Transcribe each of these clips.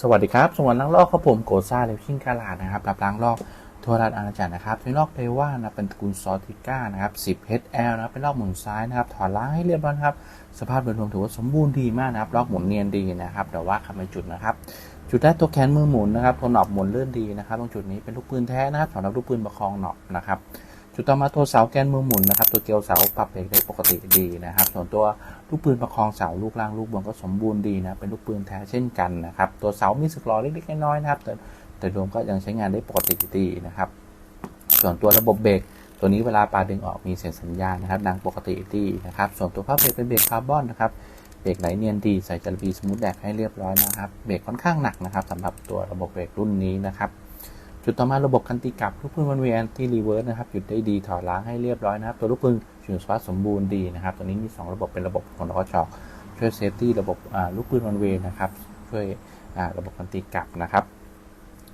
สวัสดีครับสวัสดีล้างลอกครับผมโกซ่าเลวชิงกาลาดนะครับรับล้างลอกทัวรัดอาณาจักรนะครับที่ลอกเทว่านะเป็นตระกูลซอติก้านะครับ10 HL นะเป็นลอกหมุนซ้ายนะครับถอดล้างให้เรียบร้อยครับสภาพโดยรวมถือว่าสมบูรณ์ดีมากนะครับลอกหมุนเนียนดีนะครับแต่ว่าคำในจุดนะครับ จุดได้ตัวแขนมือหมุนนะครับตัวหนอบหมุนเลื่อนดีนะครับตรงจุดนี้เป็นลูกปืนแท้นะครับสำหรับลูกปืนประคองหนอบนะครับ จุดต่อมาตัวเสาแกนมือหมุนนะครับ ตัวเกลียวเสาปรับเบรกได้ปกติดีนะครับ ส่วนตัวลูกปืนประคองเสาลูกล่างลูกบนก็สมบูรณ์ดีนะเป็นลูกปืนแท้เช่นกันนะครับ ตัวเสามีสึกหลอเล็กๆน้อยๆนะครับ แต่แต่รวมก็ยังใช้งานได้ปกติดีนะครับ ส่วนตัวระบบเบรกตัวนี้เวลาปาดึงออกมีเสียงสัญญาณนะครับดังปกติดีนะครับ ส่วนตัวผ้าเบรกเป็นเบรกคาร์บอนนะครับเบรกไหลเนียนดีใส่จารบีสมูทแดกให้เรียบร้อยนะครับเบรกค่อนข้างหนักนะครับสำหรับตัวระบบเบรกรุ่นนี้นะครับ จุดต่อมาระบบคันตีกลับลูกปืนวันเวียนที่รีเวิร์สนะครับหยุดได้ดีถอดล้างให้เรียบร้อยนะครับ ตัวลูกปืนอยู่สภาพสมบูรณ์ดีนะครับ ตัวนี้มี 2 ระบบเป็นระบบของรชช่วยเซฟตี้ระบบลูกปืนวันเวนะครับช่วยระบบคันตีกลับนะครับ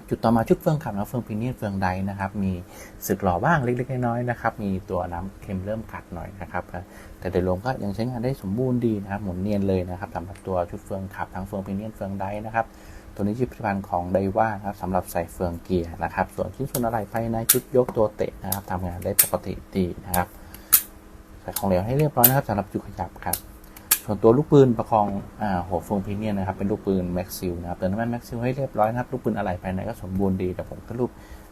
จุดต่อมาชุดเฟืองขับนะเฟืองพิเนียนเฟืองใดนะครับ มีสึกหล่อบ้างเล็กๆน้อยๆนะครับ มีตัวน้ำเค็มเริ่มกัดหน่อยนะครับ แต่โดยรวมก็ยังใช้งานได้สมบูรณ์ดีนะครับ หมุนเนียนเลยนะครับสำหรับตัวชุดเฟืองขับทั้งเฟืองพิเนียนเฟืองใดนะครับ ตัวนี้ชิปผลิตภัณฑ์ของไดว่าครับสำหรับใส่เฟืองเกียร์นะครับ ส่วนชิ้นส่วนอะไรภายในชุดยกตัวเตะนะครับทำงานได้ปกติดีนะครับใส่ของเหลวให้เรียบร้อยนะครับสำหรับจุดขยับครับ ส่วนตัวลูกปืนประคองอ่าหัวโฟมพิเนียนนะครับเป็นลูกปืนแม็กซิลนะครับเติมน้ำมันแม็กซิลให้เรียบร้อยนะครับลูกปืนอะไรภายในก็สมบูรณ์ดีแต่ผมก็รูป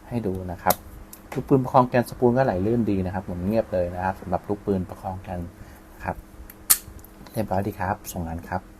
ให้ดูนะครับลูกปืนประคองแกนสปูลก็ไหลลื่นดีนะครับหมุนเงียบเลยนะครับสำหรับลูกปืนประคองแกนนะครับเรียบร้อยดีครับส่งงานครับ